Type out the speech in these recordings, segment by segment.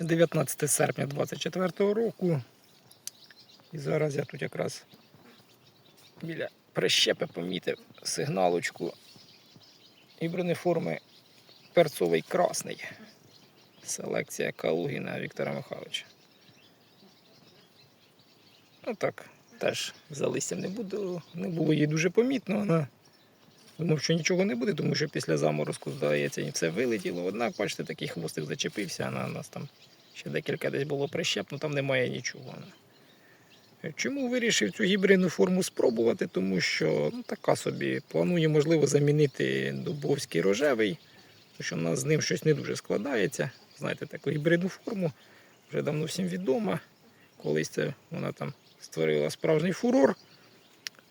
19 серпня 24 року. І зараз я тут якраз біля прищепи помітив сигналочку і бронеформи перцовий красний. Селекція Калугіна Віктора Михайловича. Ну так, теж за листям не буду, не було її дуже помітно. Вона думав, що нічого не буде, тому що після заморозку, здається, все вилетіло. Однак, бачите, такий хвостик зачепився, на нас там ще декілька десь було прищепно, там немає нічого. Чому вирішив цю гібридну форму спробувати? Тому що ну, така собі планує, можливо, замінити дубовський рожевий, тому що в нас з ним щось не дуже складається. Знаєте, таку гібридну форму вже давно всім відома. Колись це вона там створила справжній фурор.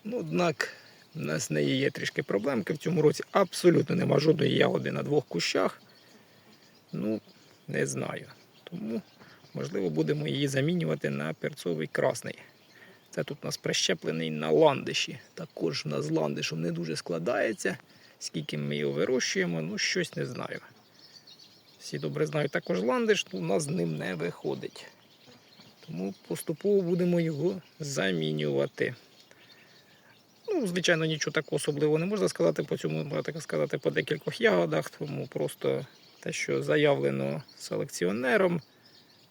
Ну, однак у нас з неї є трішки проблемки в цьому році. Абсолютно нема жодної ягоди на двох кущах. Ну, не знаю. Тому, можливо, будемо її замінювати на перцовий красний. Це тут у нас прищеплений на ландиші. Також у нас з ландишем не дуже складається. Скільки ми його вирощуємо, ну щось не знаю. Всі добре знають також ландиш, то у нас з ним не виходить. Тому поступово будемо його замінювати. Ну, звичайно, нічого такого особливого не можна сказати по цьому, можна так сказати, по декількох ягодах, тому просто те, що заявлено селекціонером,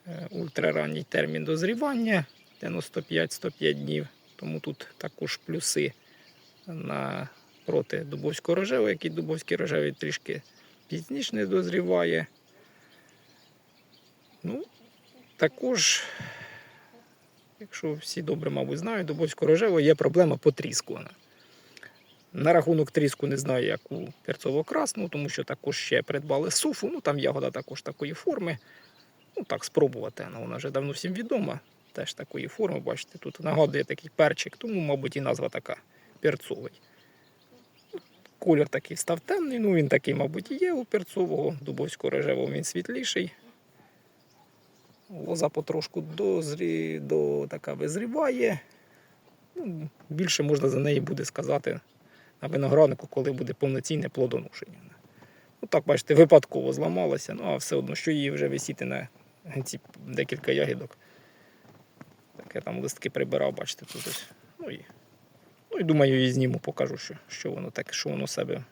е, ультраранній термін дозрівання 95-105 днів. Тому тут також плюси на проти дубовського рожевого, який дубовський рожевий трішки пізніше не дозріває. Ну, також, якщо всі добре, мабуть, знають, дубовського рожевого є проблема по тріску. На рахунок тріску не знаю, як у перцово-красну, тому що також ще придбали суфу. Ну там ягода також такої форми. Ну так, спробувати. Вона, вона вже давно всім відома. Теж такої форми, бачите, тут нагадує такий перчик, тому, мабуть, і назва така перцовий. Колір такий став темний, ну він такий, мабуть, і є у перцового, дубовського рожевого він світліший. Лоза потрошку дозрі, до, така визріває. Ну, більше можна за неї буде сказати на винограднику, коли буде повноцінне плодоношення. Ну так, бачите, випадково зламалася, ну а все одно, що її вже висіти на ці декілька ягідок. Так я там листки прибирав, бачите, тут ось. Ну і, ну і думаю, і зніму, покажу, що, що воно таке, що воно себе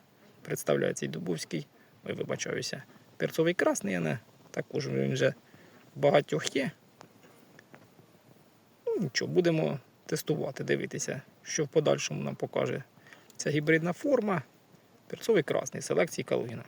представляє цей дубовський. Ой, вибачаюся. Перцовий красний, а не також він вже багатьох є. Ну, нічого, будемо тестувати, дивитися, що в подальшому нам покаже ця гібридна форма. Перцовий красний селекції Калугіна.